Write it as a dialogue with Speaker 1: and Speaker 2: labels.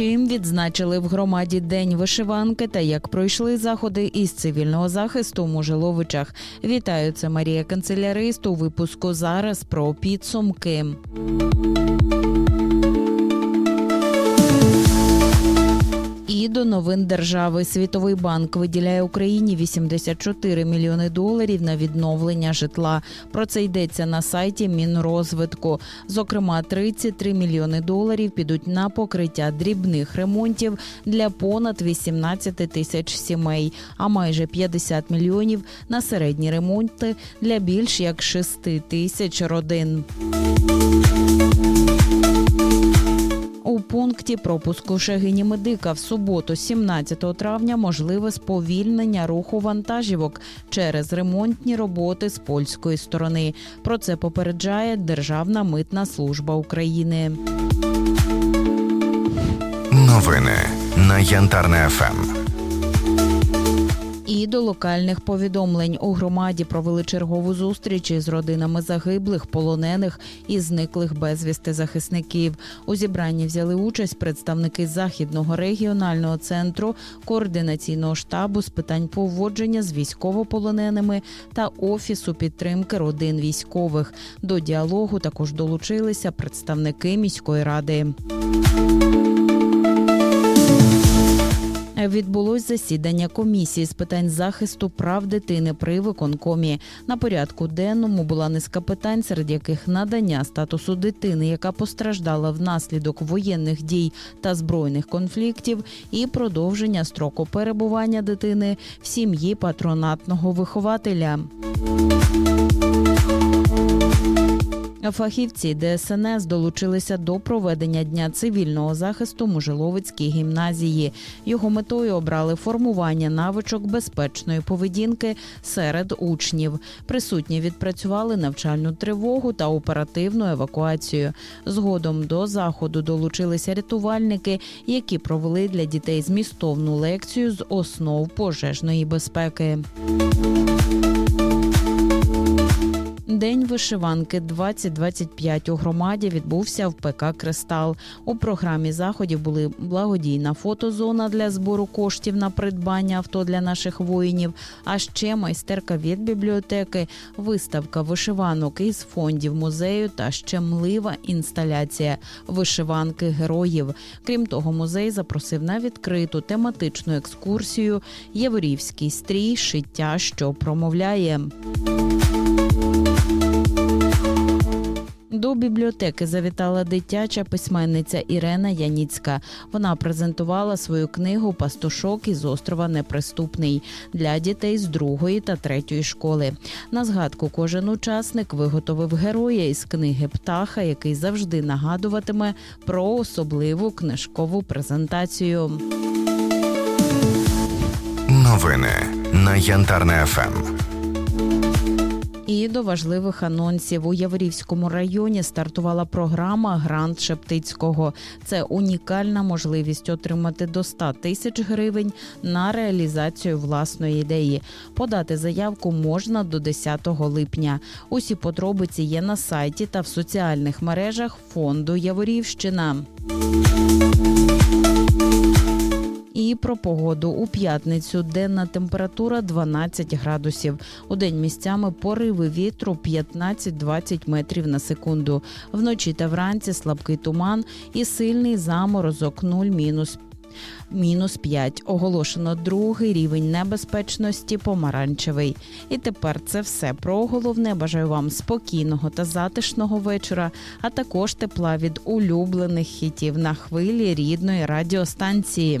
Speaker 1: Чим відзначили в громаді День вишиванки та як пройшли заходи із цивільного захисту у Мужеловичах. Вітаю, це Марія Канцелярист у випуску зараз про підсумки. До новин держави Світовий банк виділяє Україні 84 мільйони доларів на відновлення житла. Про це йдеться на сайті Мінрозвитку. Зокрема, 33 мільйони доларів підуть на покриття дрібних ремонтів для понад 18 тисяч сімей, а майже 50 мільйонів на середні ремонти для більш як 6 тисяч родин. У пропуску Шегині Медика в суботу, 17 травня, можливе сповільнення руху вантажівок через ремонтні роботи з польської сторони. Про це попереджає Державна митна служба України.
Speaker 2: Новини на Янтарне. ФМ.
Speaker 1: І до локальних повідомлень у громаді провели чергову зустріч із родинами загиблих, полонених і зниклих безвісти захисників. У зібранні взяли участь представники західного регіонального центру координаційного штабу з питань поводження з військовополоненими та офісу підтримки родин військових. До діалогу також долучилися представники міської ради. Відбулось засідання комісії з питань захисту прав дитини при виконкомі. На порядку денному була низка питань, серед яких надання статусу дитини, яка постраждала внаслідок воєнних дій та збройних конфліктів, і продовження строку перебування дитини в сім'ї патронатного вихователя. Фахівці ДСНС долучилися до проведення дня цивільного захисту Мужиловицькій гімназії. Його метою обрали формування навичок безпечної поведінки серед учнів. Присутні відпрацювали навчальну тривогу та оперативну евакуацію. Згодом до заходу долучилися рятувальники, які провели для дітей змістовну лекцію з основ пожежної безпеки. Вишиванки 2025 у громаді відбувся в ПК Кристал. У програмі заходів були благодійна фотозона для збору коштів на придбання авто для наших воїнів, а ще майстерка від бібліотеки, виставка вишиванок із фондів музею та щемлива інсталяція вишиванки героїв. Крім того, музей запросив на відкриту тематичну екскурсію Єврівський стрій шиття, що промовляє. До бібліотеки завітала дитяча письменниця Ірена Яніцька. Вона презентувала свою книгу Пастушок із острова Неприступний для дітей з другої та третьої школи. На згадку кожен учасник виготовив героя із книги Птаха, який завжди нагадуватиме про особливу книжкову презентацію.
Speaker 2: Новини на Янтарне. ФМ.
Speaker 1: І до важливих анонсів у Яворівському районі стартувала програма Грант Шептицького. Це унікальна можливість отримати до 100 тисяч гривень на реалізацію власної ідеї. Подати заявку можна до 10 липня. Усі подробиці є на сайті та в соціальних мережах фонду Яворівщина. Про погоду у п'ятницю денна температура 12 градусів. У день місцями пориви вітру 15-20 метрів на секунду. Вночі та вранці слабкий туман і сильний заморозок 0 мінус. Мінус 5. Оголошено другий рівень небезпечності помаранчевий. І тепер це все про головне. Бажаю вам спокійного та затишного вечора, а також тепла від улюблених хітів на хвилі рідної радіостанції.